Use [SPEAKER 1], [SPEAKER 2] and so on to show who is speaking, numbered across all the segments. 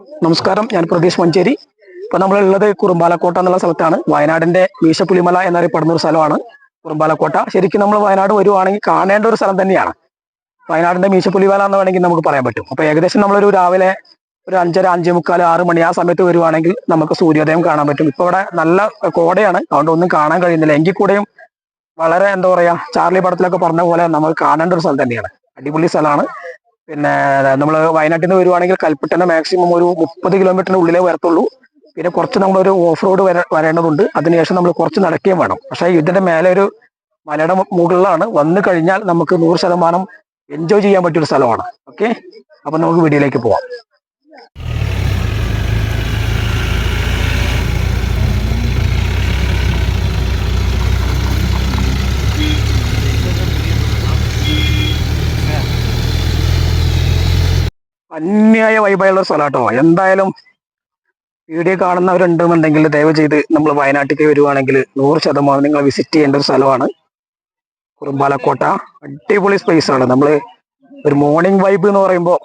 [SPEAKER 1] നമസ്കാരം ഞാൻ പ്രതീഷ് മഞ്ചേരി. ഇപ്പൊ നമ്മളുള്ളത് കുറുമ്പാലക്കോട്ട എന്നുള്ള സ്ഥലത്താണ്. വയനാടിന്റെ മീശപ്പുലിമല എന്നറിയപ്പെടുന്ന ഒരു സ്ഥലമാണ് കുറുമ്പാലക്കോട്ട. ശരിക്കും നമ്മൾ വയനാട് വരുവാണെങ്കിൽ കാണേണ്ട ഒരു സ്ഥലം തന്നെയാണ്. വയനാടിന്റെ മീശപ്പുലിമല എന്ന് വേണമെങ്കിൽ നമുക്ക് പറയാൻ പറ്റും. അപ്പൊ ഏകദേശം നമ്മളൊരു രാവിലെ ഒരു അഞ്ചര അഞ്ചേ മുക്കാൽ ആറ് മണി ആ സമയത്ത് വരുവാണെങ്കിൽ നമുക്ക് സൂര്യോദയം കാണാൻ പറ്റും. ഇപ്പൊ ഇവിടെ നല്ല കോടയാണ്. അതുകൊണ്ട് ഒന്നും കാണാൻ കഴിയുന്നില്ല. എങ്കിൽ കൂടെയും വളരെ എന്താ പറയാ ചാർലി പടത്തിലൊക്കെ പറഞ്ഞ പോലെ നമ്മൾ കാണേണ്ട ഒരു സ്ഥലം തന്നെയാണ്. അടിപൊളി സ്ഥലമാണ്. പിന്നെ നമ്മൾ വയനാട്ടിൽ നിന്ന് വരുവാണെങ്കിൽ കൽപ്പറ്റന്റെ മാക്സിമം ഒരു മുപ്പത് കിലോമീറ്ററിന് ഉള്ളിലേ വരത്തുള്ളൂ. പിന്നെ കുറച്ച് നമ്മളൊരു ഓഫ് റോഡ് വര വരേണ്ടതുണ്ട്. അതിനുശേഷം നമ്മൾ കുറച്ച് നടക്കുകയും വേണം. പക്ഷേ ഇതിന്റെ മേലെ ഒരു മലയുടെ മുകളിലാണ്. വന്നു കഴിഞ്ഞാൽ നമുക്ക് നൂറ് ശതമാനം എൻജോയ് ചെയ്യാൻ പറ്റിയൊരു സ്ഥലമാണ്. ഓക്കെ അപ്പൊ നമുക്ക് വീഡിയോയിലേക്ക് പോവാം. അന്യായ വൈബായുള്ള സ്ഥലം കേട്ടോ എന്തായാലും വീഡിയോ കാണുന്നവരുണ്ടെന്നുണ്ടെങ്കിൽ ദയവ് ചെയ്ത് നമ്മൾ വയനാട്ടിലേക്ക് വരുവാണെങ്കിൽ നൂറ് ശതമാനം നിങ്ങൾ വിസിറ്റ് ചെയ്യേണ്ട ഒരു സ്ഥലമാണ്. കുറുമ്പാലക്കോട്ട. അടിപൊളി സ്പേസ് ആണ്. നമ്മൾ ഒരു മോർണിംഗ് വൈബ് എന്ന് പറയുമ്പോൾ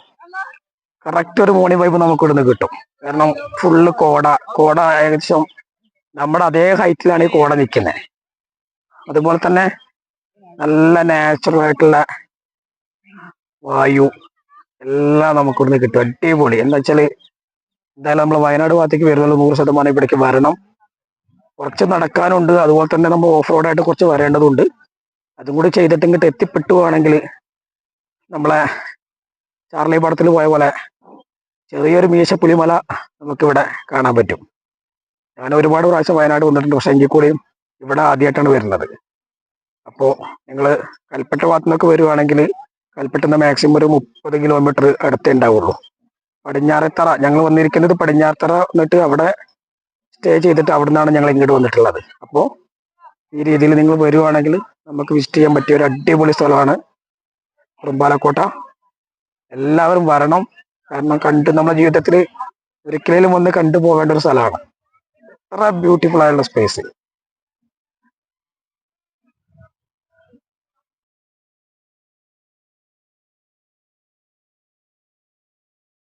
[SPEAKER 1] കറക്റ്റ് ഒരു മോർണിംഗ് വൈബ് നമുക്ക് ഇവിടുന്ന് കിട്ടും. കാരണം ഫുള്ള് കോട. കോട ഏകദേശം നമ്മുടെ അതേ ഹൈറ്റിലാണ് ഈ കോട നിൽക്കുന്നത് അതുപോലെ തന്നെ നല്ല നാച്ചുറൽ ആയിട്ടുള്ള വായു. എല്ലാം നമുക്ക് ഇവിടുന്ന് കിട്ടും. അടിപൊളി. എന്താ വെച്ചാൽ എന്തായാലും നമ്മൾ വയനാട് ഭാഗത്തേക്ക് വരുന്നത് നൂറ് ശതമാനം ഇവിടേക്ക് വരണം. കുറച്ച് നടക്കാനുണ്ട്. അതുപോലെ തന്നെ നമ്മൾ ഓഫ് റോഡായിട്ട് കുറച്ച് വരേണ്ടതുണ്ട്. അതും കൂടി ചെയ്തിട്ട് ഇങ്ങോട്ട് എത്തിപ്പെട്ടുവാണെങ്കിൽ നമ്മളെ ചാർലി പടത്തിൽ പോയ പോലെ ചെറിയൊരു മീശപ്പുലിമല നമുക്കിവിടെ കാണാൻ പറ്റും. ഞാൻ ഒരുപാട് പ്രാവശ്യം വയനാട് വന്നിട്ടുണ്ട്. പക്ഷെ എങ്കിൽ കൂടിയും ഇവിടെ ആദ്യമായിട്ടാണ് വരുന്നത്. അപ്പോൾ നിങ്ങൾ കൽപ്പറ്റ ഭാഗത്തു നിന്നൊക്കെ വരുവാണെങ്കിൽ കൽപ്പറ്റന്ന് മാക്സിമം ഒരു മുപ്പത് കിലോമീറ്റർ അടുത്തേ ഉണ്ടാവുള്ളൂ. പടിഞ്ഞാറത്തറ ഞങ്ങൾ വന്നിരിക്കുന്നത് പടിഞ്ഞാറത്തറ എന്നിട്ട് അവിടെ സ്റ്റേ ചെയ്തിട്ട് അവിടെ നിന്നാണ് ഞങ്ങൾ ഇങ്ങോട്ട് വന്നിട്ടുള്ളത്. അപ്പോൾ ഈ രീതിയിൽ നിങ്ങൾ വരുവാണെങ്കിൽ നമുക്ക് വിസിറ്റ് ചെയ്യാൻ പറ്റിയ ഒരു അടിപൊളി സ്ഥലമാണ് കുറുമ്പാലക്കോട്ട. എല്ലാവരും വരണം. കാരണം കണ്ട് നമ്മുടെ ജീവിതത്തിൽ ഒരിക്കലും വന്ന് കണ്ടു പോകേണ്ട ഒരു സ്ഥലമാണ്. അത്ര ബ്യൂട്ടിഫുൾ ആയുള്ള സ്പേസ്